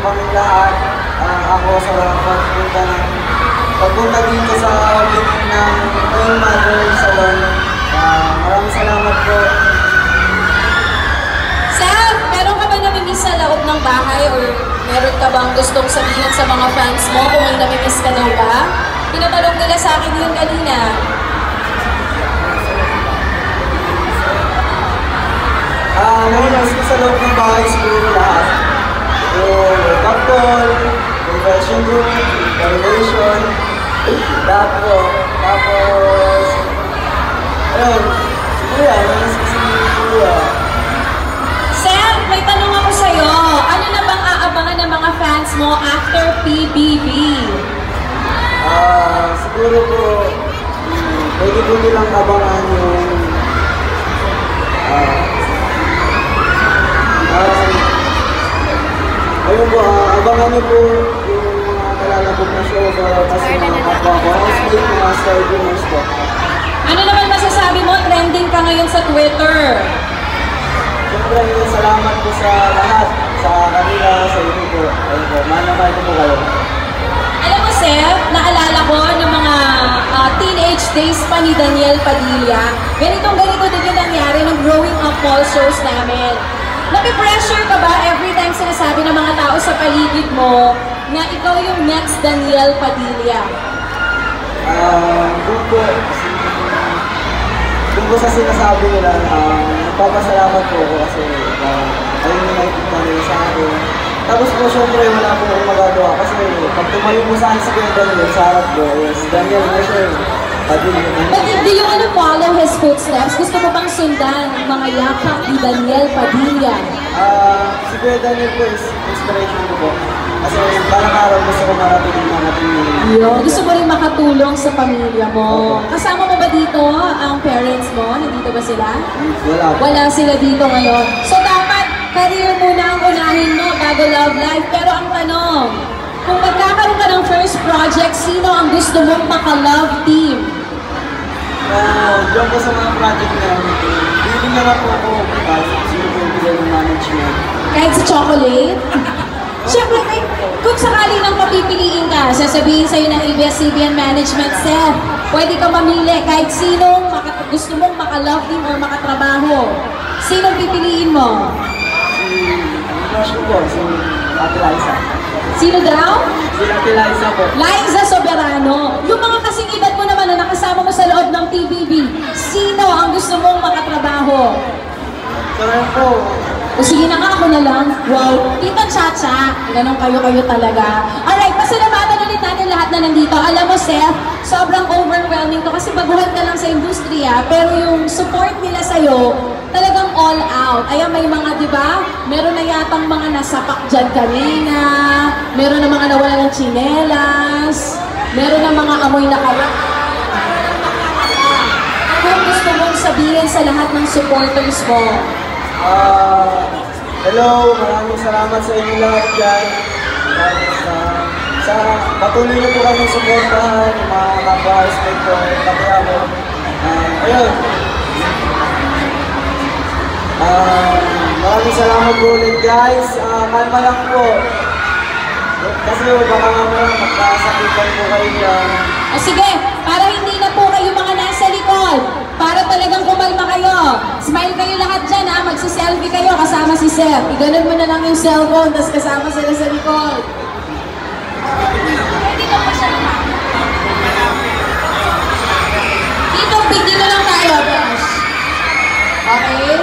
kami lahat. Ah, ako sa pagpunta ng pagpunta dito sa opening ng Queen Mother Salon. Ah, maraming salamat po. Sam, meron ka ba namimiss sa loob ng bahay or meron ka bang gustong sabihin sa mga fans mo kung may namimiss ka daw ba? Tinatanong nila sa akin yun kanina. Naminas ko sa loob ng bahay siguro lahat. Yung wake-up validation, lahat po. Tapos, niyo po yung mga kalalabog na show kasi mga kapwa ko, mga winners po. Ano naman masasabi mo? Trending ka ngayon sa Twitter. Siyempre, salamat po sa lahat, sa kanila, sa inyo po. Ayun po, manamay ko po kayo. Alam mo, Seth, naalala ko ng mga ah, teenage days pa ni Daniel Padilla. Ganitong ganito din yung nangyari ng growing up mall shows namin. Napipressure ka ba every time sinasabi ng mga tao sa paligid mo na ikaw yung next Daniel Padilla? Ah, doon po, sa sinasabi nila na nagpapasalamat po ako kasi uh, ayun yung nakikita nila sa akin. Tapos po syempre wala po akong magagawa kasi pag tumayo po sa akin si Kuya Daniel sa harap ko, yes, Daniel eh. Padilla But you want to follow his footsteps? Gusto mo bang sundan ang mga yakap ni Daniel Padilla? Ah, si Kuya Daniel po is inspiration ko po. Kasi parang araw gusto ko marating yung mga. Yun. Gusto mo rin makatulong sa pamilya mo. Kasama mo ba dito ang parents mo? Nandito ba sila? Wala po. Wala sila dito ngayon. So dapat career muna ang unahin mo bago love life. Pero ang tanong, kung magkakaroon ka ng first project, sino ang gusto mong maka-love team? Ah, diyan po sa mga project na feeling naman po ako bukas, sino po yung management. Kahit sa chocolate? Siyempre, may, kung sakali nang papipiliin ka, sasabihin sa'yo ng ABS-CBN Management, Seth, pwede ka mamili kahit sinong maka, gusto mong maka-love team or makatrabaho. Sinong pipiliin mo? Si, ang crush ko po, si Ate Liza. Sino daw? Si Ate Liza po. Liza Soberano. Yung mga kasing edad mo naman na nakasama mo sa loob ng TBB, sino ang gusto mong makatrabaho? Yun po, O sige na nga, ako na lang. Wow, Tita Chacha, ganun kayo-kayo talaga. Alright, pasalamatan ulit natin lahat na nandito. Alam mo, Seth, sobrang overwhelming to kasi baguhan ka lang sa industriya, pero yung support nila sa'yo, talagang all out. Ayan, may mga, di ba, meron na yatang mga nasapak dyan kanina, meron na mga nawala ng chinelas, meron na mga amoy na kara. Ano gusto mong sabihin sa lahat ng supporters mo? ah, hello, maraming salamat sa inyo lahat dyan. Ah, sa patuloy niyo po kami suportahan, mga kapwa-respect ko, pati ako. Ah, ayun. Ah, maraming salamat po ulit guys. Ah, kalma lang po. Kasi baka mamaya magkasakitan po kayo dyan. O sige, para hindi na po kayo mga nasa likod, para talagang kumalma kayo. Smile kayo lahat dyan ha, magsiselfie kayo kasama si Seth. Iganon mo na lang yung cellphone, tapos kasama sila sa likod. Pwede ka pa siya naman. Dito, dito lang tayo, Besh. Okay?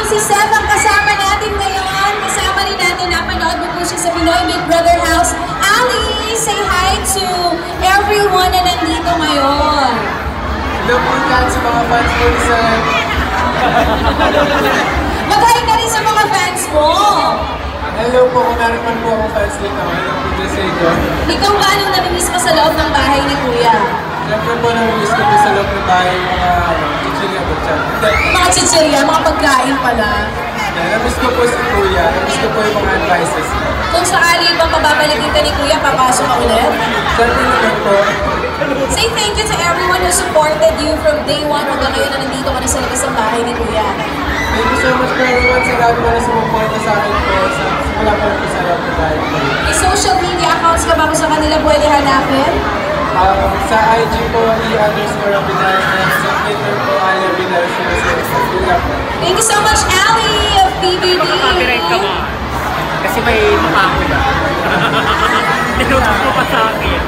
Habang si Seth ang kasama natin ngayon, kasama rin natin, napanood mo po siya sa Pinoy Big Brother House. Ali, say hi to everyone na nandito ngayon. Hello po dyan sa mga fans ko sa... Mag-hi ka rin sa mga fans mo. Hello po kung meron man po akong fans dito. Hello po dyan sa inyo. Ikaw ba anong namimiss mo sa loob ng bahay ni Kuya? Siyempre po namiss ko po sa loob ng bahay yung mga ano, chichirya po. Hindi, Mga chichirya, mga pagkain pala. hindi, namiss ko po si Kuya. Namiss ko po yung mga advices. Kung sakali bang mababalikin ka ni Kuya, papasok ka ulit? Siyempre naman po, Say who supported you from day one hanggang ngayon na nandito ka na sa labas ng bahay ni Kuya. thank you so much po everyone sa lahat na sumuporta sa akin po. Sa, simula po po sa loob ng bahay ko. May social media accounts ka ba kung sa kanila pwede hanapin? Um, sa IG po, e underscore Abinal, and sa Twitter po, Ali Abinal. Thank you so much, Ali of PBB. Copyright ka mo. Kasi may mukha ko na. Tinutok mo pa sa akin.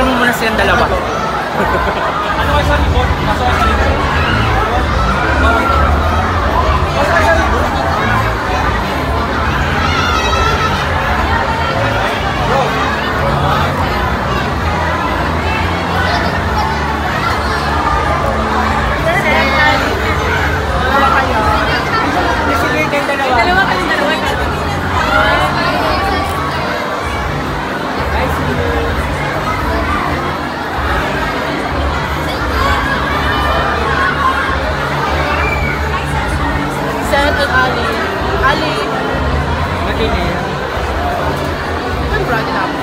Picture mo muna silang dalawa. Ano kayo sa likod? Kayo sa likod. Ali. Ali, Makinig. I'm proud enough.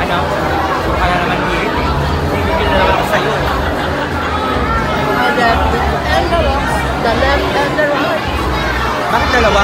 Ano? Kaya naman hirit eh. Bibigyan na lang ako sa'yo. Uh, the left and the wrong. The left and the right. Bakit dalawa?